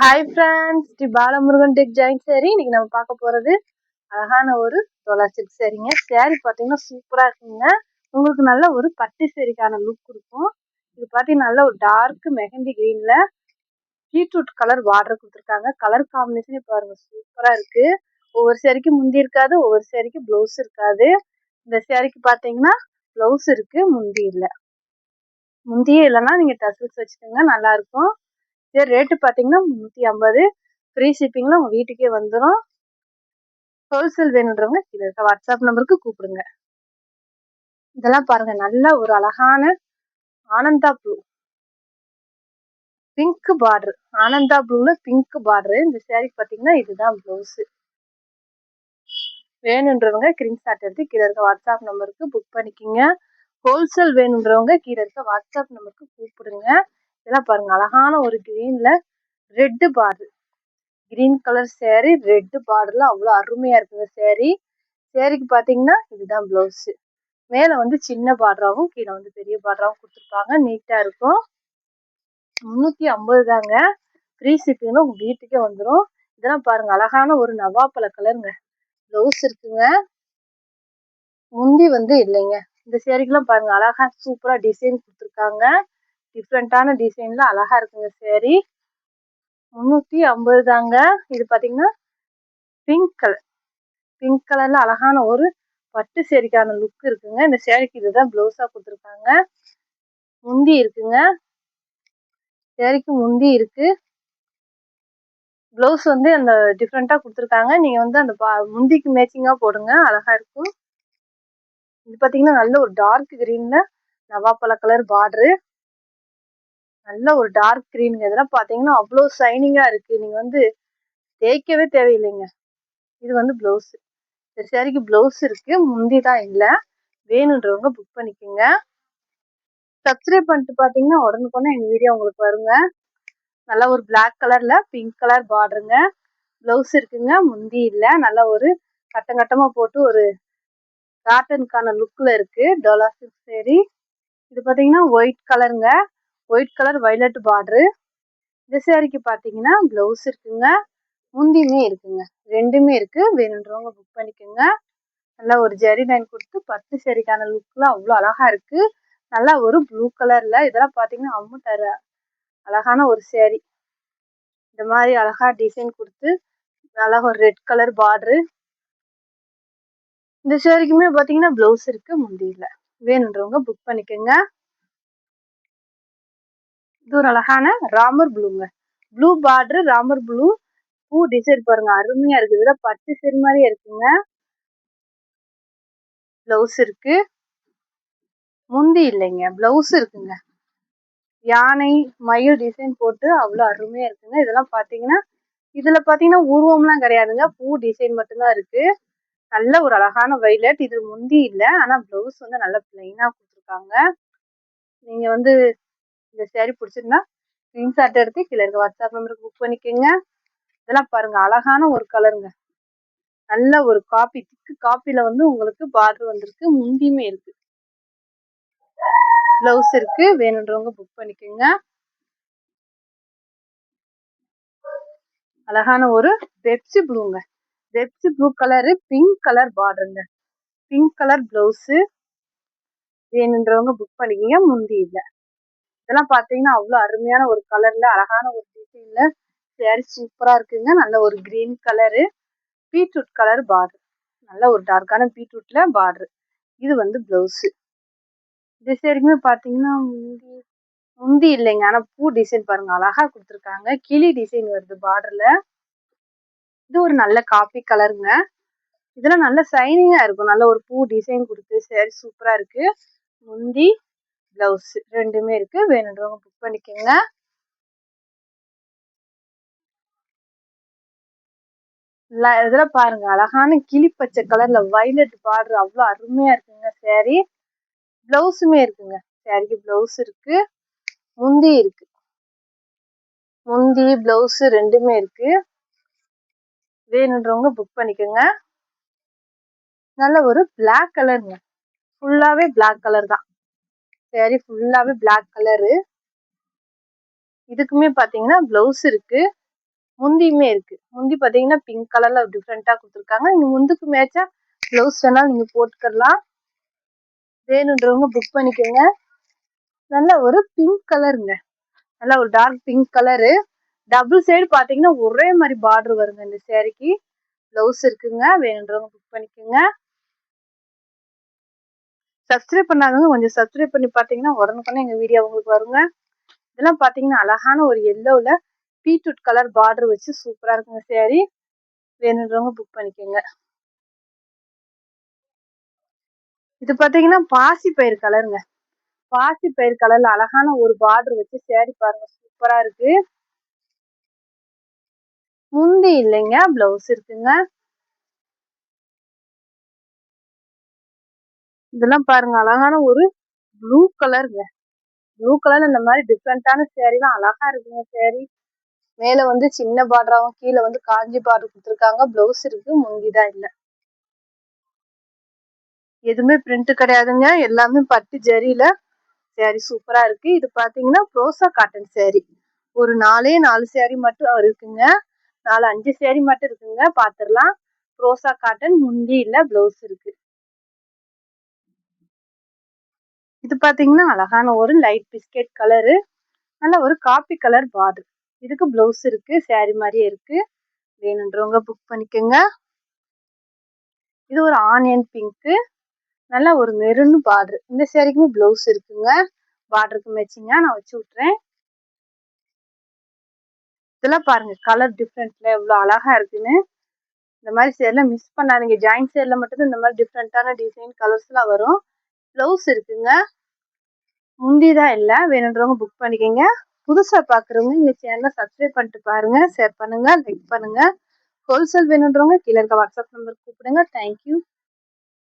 Hi friends Sri Balamurugan tech join saree. இன்னைக்கு நம்ம பார்க்க போகிறது அழகான ஒரு தொலா சில்க் சேரீங்க. சேரீ பார்த்தீங்கன்னா சூப்பராக இருக்குங்க. உங்களுக்கு நல்ல ஒரு பட்டு சேரீக்கான லுக் கொடுக்கும். இது பார்த்தீங்கன்னா நல்ல ஒரு டார்க் மெஹந்தி க்ரீனில் பீட்ரூட் கலர் பார்டர் கொடுத்துருக்காங்க. கலர் காம்பினேஷனே பாருங்கள் சூப்பராக இருக்குது ஒவ்வொரு சேரீக்கு முந்தி இருக்காது ஒவ்வொரு சேரீக்கு ப்ளவுஸ் இருக்காது. இந்த சேரீக்கு பார்த்தீங்கன்னா ப்ளவுஸ் இருக்குது முந்தி இல்லை. முந்தியே இல்லைன்னா நீங்கள் டசல்ஸ் வச்சுக்கோங்க நல்லாயிருக்கும் இதே ரேட்டு பார்த்தீங்கன்னா முந்நூற்றி ஐம்பது. ஃப்ரீ ஷிப்பிங்கில் உங்கள் வீட்டுக்கே வந்துடும் ஹோல்சேல் வேணுன்றவங்க கீழே இருக்க வாட்ஸ்அப் நம்பருக்கு கூப்பிடுங்க. இதெல்லாம் பாருங்க நல்ல ஒரு அழகான Ananda blue. Pink border Ananda ப்ளூல pink border இந்த சேரீக்கு பார்த்தீங்கன்னா இதுதான் ப்ளவுஸு வேணுன்றவங்க ஸ்க்ரீன்ஷாட் எடுத்து கீழே இருக்க வாட்ஸ்அப் நம்பருக்கு புக் பண்ணிக்கிங்க. ஹோல்சேல் வேணுன்றவங்க கீழே இருக்க வாட்ஸ்அப் நம்பருக்கு கூப்பிடுங்க. இதெல்லாம் பாருங்க அழகான ஒரு கிரீன்ல red border green colour saree red பார்டர்ல அவ்வளோ அருமையா இருக்குங்க சேரீ சேரீக்கு பார்த்தீங்கன்னா இதுதான் பிளவுஸ் மேலே வந்து சின்ன பார்டராகவும் கீழே வந்து பெரிய பார்டராகவும் கொடுத்துருப்பாங்க. நீட்டாக இருக்கும். முந்நூற்றி ஐம்பது தாங்க. ஃப்ரீ ஷிப்பிங்கில் உங்கள் வீட்டுக்கே வந்துடும் இதெல்லாம் பாருங்கள் அழகான ஒரு நவாப்பழ கலருங்க ப்ளவுஸ் இருக்குங்க. முந்தி வந்து இல்லைங்க. இந்த சேரீக்கெல்லாம் பாருங்கள் அழகாக சூப்பராக டிசைன் கொடுத்துருக்காங்க. டிஃப்ரெண்ட்டான டிசைனில் அழகாக இருக்குங்க சேரீ முந்நூற்றி ஐம்பது தாங்க. இது பார்த்தீங்கன்னா பிங்க் கலர் பிங்க் கலரில் அழகான ஒரு பட்டு சேரீக்கான லுக் இருக்குங்க. இந்த சேரீக்கு இதுதான் ப்ளவுஸாக கொடுத்துருக்காங்க. முந்தி இருக்குங்க. சேரீக்கு முந்தி இருக்கு. ப்ளவுஸ் வந்து அந்த டிஃப்ரெண்ட்டாக கொடுத்துருக்காங்க. நீங்கள் வந்து அந்த பா முந்திக்கு மேட்சிங்காக போடுங்க. அழகாக இருக்கும். இது பார்த்தீங்கன்னா நல்ல ஒரு டார்க் க்ரீனில் நவாப்பழ கலர் பார்ட்ரு நல்ல ஒரு டார்க் க்ரீனுங்க இதெல்லாம் பார்த்தீங்கன்னா அவ்வளோ ஷைனிங்காக இருக்குது நீங்கள் வந்து தேய்க்கவே தேவையில்லைங்க. இது வந்து ப்ளவுஸு இந்த சேரீக்கு ப்ளவுஸ் இருக்குது முந்தி தான் இல்லை. வேணுன்றவங்க புக் பண்ணிக்கோங்க. சப்ஸ்கிரைப் பண்ணிட்டு பார்த்தீங்கன்னா உடனுக்குடனே எங்கள் வீடியோ உங்களுக்கு வருங்க. நல்லா ஒரு பிளாக் கலரில் பிங்க் கலர் பார்டருங்க ப்ளவுஸ் இருக்குங்க. முந்தி இல்லை. நல்லா ஒரு கட்டம் கட்டமாக போட்டு ஒரு காட்டனுக்கான லுக்கில் இருக்குது டோலா சில்க் சேரீ இது பார்த்தீங்கன்னா ஒயிட் கலருங்க ஒயிட் கலர் வைலட் பார்டரு. இந்த சேரீக்கு பார்த்தீங்கன்னா ப்ளவுஸ் இருக்குங்க. முந்தியுமே இருக்குங்க. ரெண்டுமே இருக்குது வேணுன்றவங்க புக் பண்ணிக்கோங்க. நல்லா ஒரு ஜரி லைன் கொடுத்து பத்து சேரீக்கான லுக்கெலாம் அவ்வளோ அழகாக இருக்குது நல்லா ஒரு ப்ளூ கலரில் இதெல்லாம் பார்த்தீங்கன்னா அம்மு தர அழகான ஒரு சேரீ இந்த மாதிரி அழகாக டிசைன் கொடுத்து நல்லா ஒரு ரெட் கலர் பார்டரு. இந்த சேரீக்குமே பார்த்தீங்கன்னா ப்ளவுஸ் இருக்குது முந்தியில் வேணுன்றவங்க புக் பண்ணிக்கோங்க. இது ஒரு அழகான Ramar ப்ளூங்க. Blue border Ramar blue. பூ டிசைன் பாருங்க அருமையா இருக்கு. இதுல பட்டு செரி மாதிரியே இருக்குங்க. பிளவுஸ் இருக்கு. முந்தி இல்லைங்க பிளவுஸ் இருக்குங்க. யானை மயில் டிசைன் போட்டு அவ்வளோ அருமையா இருக்குங்க. இதெல்லாம் பார்த்தீங்கன்னா இதுல பார்த்தீங்கன்னா உருவம்லாம் கிடையாதுங்க. பூ டிசைன் மட்டும்தான் இருக்கு. நல்ல ஒரு அழகான வைலட். இது முந்தி இல்லை ஆனால் ப்ளவுஸ் வந்து நல்லா பிளைனாக கொடுத்துருக்காங்க. நீங்கள் வந்து இந்த சேரீ பிடிச்சிருந்தா ஸ்க்ரீன்ஷாட் எடுத்து கீழே இருக்க வாட்ஸ்அப் நம்பருக்கு புக் பண்ணிக்கோங்க. இதெல்லாம் பாருங்க அழகான ஒரு கலருங்க நல்ல ஒரு காப்பி திக்கு காப்பியில் வந்து உங்களுக்கு பார்டர் வந்திருக்கு முந்தியுமே இருக்கு. ப்ளவுஸ் இருக்கு வேணுன்றவங்க புக் பண்ணிக்கோங்க. அழகான ஒரு Pepsi ப்ளூங்க Pepsi blue colour pink colour பார்டருங்க pink colour blouse வேணுன்றவங்க புக் பண்ணிக்கோங்க முந்தி இல்லை. இதெல்லாம் பார்த்தீங்கன்னா அவ்வளோ அருமையான ஒரு கலரில் அழகான ஒரு டிசைனில் சேரீ சூப்பராக இருக்குங்க. நல்ல ஒரு green colour beetroot colour border நல்ல ஒரு டார்க்கான பீட்ரூட்டில் பார்டர் இது வந்து ப்ளவுஸு டிசைனுமே பார்த்தீங்கன்னா முந்தி முந்தி இல்லைங்க. ஆனால் பூ டிசைன் பாருங்கள் அழகாக கொடுத்துருக்காங்க. கிளி டிசைன் வருது பார்டரில் இது ஒரு நல்ல காப்பி கலருங்க இதெல்லாம் நல்ல சைனிங்காக இருக்கும். நல்ல ஒரு பூ டிசைன் கொடுத்து சேரீ சூப்பராக இருக்குது முந்தி ப்ளவுஸ் ரெண்டுமே இருக்கு. வேணுன்றவங்க புக் பண்ணிக்கோங்க. இதில் பாருங்க. அழகான கிளி பச்சை கலர்ல வைலட் பார்டர் அவ்வளோ அருமையா இருக்குங்க சாரி பிளவுஸுமே இருக்குங்க. சாரிக்கு பிளவுஸ் இருக்கு. முந்தி இருக்கு. முந்தி பிளவுஸ் ரெண்டுமே இருக்கு. வேணுன்றவங்க புக் பண்ணிக்கோங்க. நல்ல ஒரு பிளாக் கலருங்க ஃபுல்லாவே பிளாக் கலர் தான். சேரீ ஃபுல்லாகவே பிளாக் கலரு இதுக்குமே பார்த்தீங்கன்னா ப்ளவுஸ் இருக்குது முந்தியுமே இருக்கு. முந்தி பார்த்தீங்கன்னா பிங்க் கலர்ல டிஃப்ரெண்ட்டாக கொடுத்துருக்காங்க. நீங்கள் முந்துக்கு மேட்சா ப்ளவுஸ் வேணாலும் நீங்கள் போட்டுக்கலாம். வேணுன்றவங்க புக் பண்ணிக்கோங்க. நல்ல ஒரு பிங்க் கலருங்க நல்ல ஒரு dark pink colour double side பார்த்தீங்கன்னா ஒரே மாதிரி பார்டர் வருங்க இந்த சேரீக்கு ப்ளவுஸ் இருக்குங்க. வேணுன்றவங்க புக் பண்ணிக்கோங்க. சப்ஸ்கிரைப் பண்ணாதவங்க கொஞ்சம் சப்ஸ்கிரைப் பண்ணி பார்த்தீங்கன்னா உடனுக்குடனே எங்கள் வீடியோ உங்களுக்கு வருங்க. இதெல்லாம் பார்த்தீங்கன்னா அழகான ஒரு எல்லோவில் பீட்ரூட் கலர் பார்டர் வச்சு சூப்பராக இருக்குங்க சேரீ வேணுன்றவங்க புக் பண்ணிக்கோங்க. இது பார்த்தீங்கன்னா பாசி பயிர் கலருங்க பாசி பயிர் கலர்ல அழகான ஒரு பார்டர் வச்சு சேரீ பாருங்க சூப்பரா இருக்கு. முந்தி இல்லைங்க பிளவுஸ் இருக்குங்க. இதெல்லாம் பாருங்க அழகான ஒரு ப்ளூ கலருங்க ப்ளூ கலர் இந்த மாதிரி டிஃப்ரெண்டான சேரீலாம் அழகா இருக்குங்க சேரீ மேல வந்து சின்ன பார்டராகவும் கீழே வந்து காஞ்சி பார்டர் கொடுத்துருக்காங்க. பிளவுஸ் இருக்கு முந்திதான் இல்லை. எதுவுமே பிரிண்ட் கிடையாதுங்க. எல்லாமே பட்டு ஜரியில சேரீ சூப்பரா இருக்கு. இது பாத்தீங்கன்னா ப்ரோசா காட்டன் சேரீ ஒரு நாலே நாலு சேரீ மட்டும் இருக்குங்க. நாலு அஞ்சு சேரீ மட்டும் இருக்குங்க. பாத்துடலாம் ப்ரோசா காட்டன் முந்தி இல்லை பிளவுஸ் இருக்கு. இது பாத்தீங்கன்னா அழகான ஒரு லைட் பிஸ்கெட் கலரு நல்ல ஒரு காப்பி கலர் பார்டர் இதுக்கு ப்ளவுஸ் இருக்கு சேரீ மாதிரியே இருக்கு. வேணுன்றவங்க புக் பண்ணிக்கோங்க. இது ஒரு ஆனியன் பிங்க்கு நல்லா ஒரு மெருன் பார்டர் இந்த சேரீக்குமே ப்ளவுஸ் இருக்குங்க. பார்டருக்கு மேட்சிங்கா நான் வச்சு விட்றேன் இதெல்லாம் பாருங்க கலர் டிஃப்ரெண்ட்ல எவ்வளோ அழகா இருக்குன்னு. இந்த மாதிரி சேரில் மிஸ் பண்ணாதீங்க. ஜாயின் சேரில் மட்டும் இந்த மாதிரி டிஃப்ரெண்ட்டான டிசைன் கலர்ஸ்லாம் வரும். ப்ளவுஸ் இருக்குங்க. முந்தி தான் இல்லை வேணுன்றவங்க புக் பண்ணிக்கோங்க. புதுசாக பார்க்குறவங்க இந்த சேனலை சப்ஸ்கிரைப் பண்ணிட்டு பாருங்கள் ஷேர் பண்ணுங்கள் லைக் பண்ணுங்கள் ஹோல்சேல் வேணுன்றவங்க கீழே இருக்க வாட்ஸ்அப் நம்பர் கூப்பிடுங்க. தேங்க்யூ